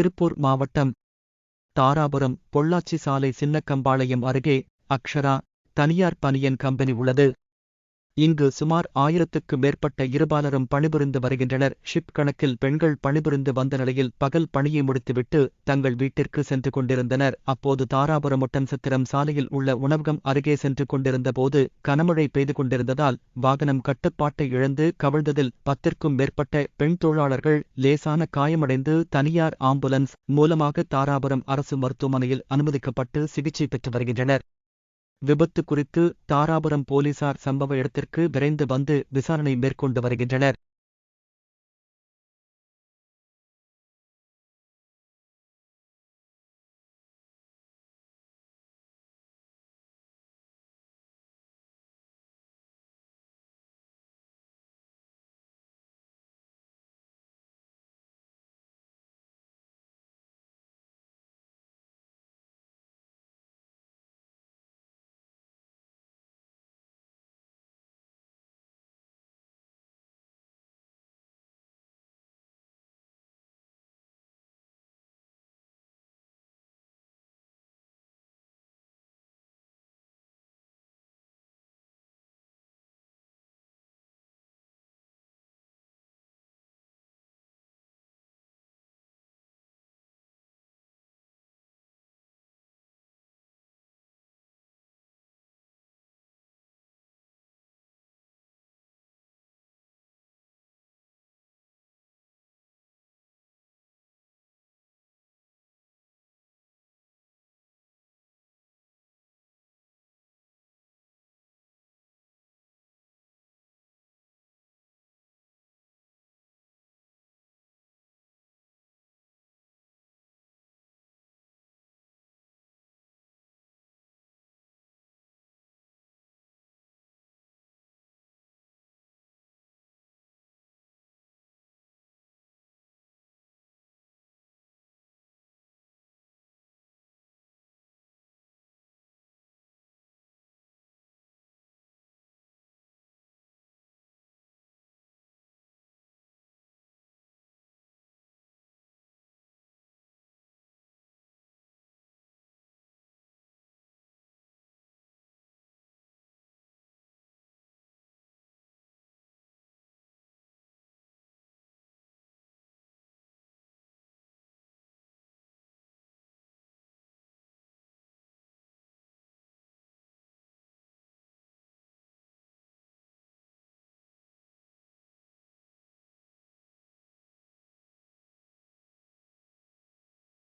திருப்பூர் மாவட்டம் தாராபுரம் பொள்ளாச்சி சாலை சின்னக்கம்பாளையம் அருகே அக்ஷரா தனியார் பனியன் கம்பெனி உள்ளது. இங்கு சுமார் ஆயிரத்துக்கு மேற்பட்ட இருபாலரும் பணிபுரிந்து வருகின்றனர். ஷிப் கணக்கில் பெண்கள் பணிபுரிந்து வந்த நிலையில் பகல் பணியை முடித்துவிட்டு தங்கள் வீட்டிற்கு சென்று கொண்டிருந்தனர். அப்போது தாராபுரம் ஒட்டன்சத்திரம் சாலையில் உள்ள உணவகம் அருகே சென்று கொண்டிருந்த போது கனமழை பெய்து கொண்டிருந்ததால் வாகனம் கட்டுப்பாட்டை இழந்து கவிழ்ந்ததில் பத்திற்கும் மேற்பட்ட பெண் தொழிலாளர்கள் லேசான காயமடைந்து தனியார் ஆம்புலன்ஸ் மூலமாக தாராபுரம் அரசு மருத்துவமனையில் அனுமதிக்கப்பட்டு சிகிச்சை பெற்று வருகின்றனர். விபத்து குறித்து தாராபுரம் போலீசார் சம்பவ இடத்திற்கு விரைந்து வந்து விசாரணை மேற்கொண்டு வருகின்றனர்.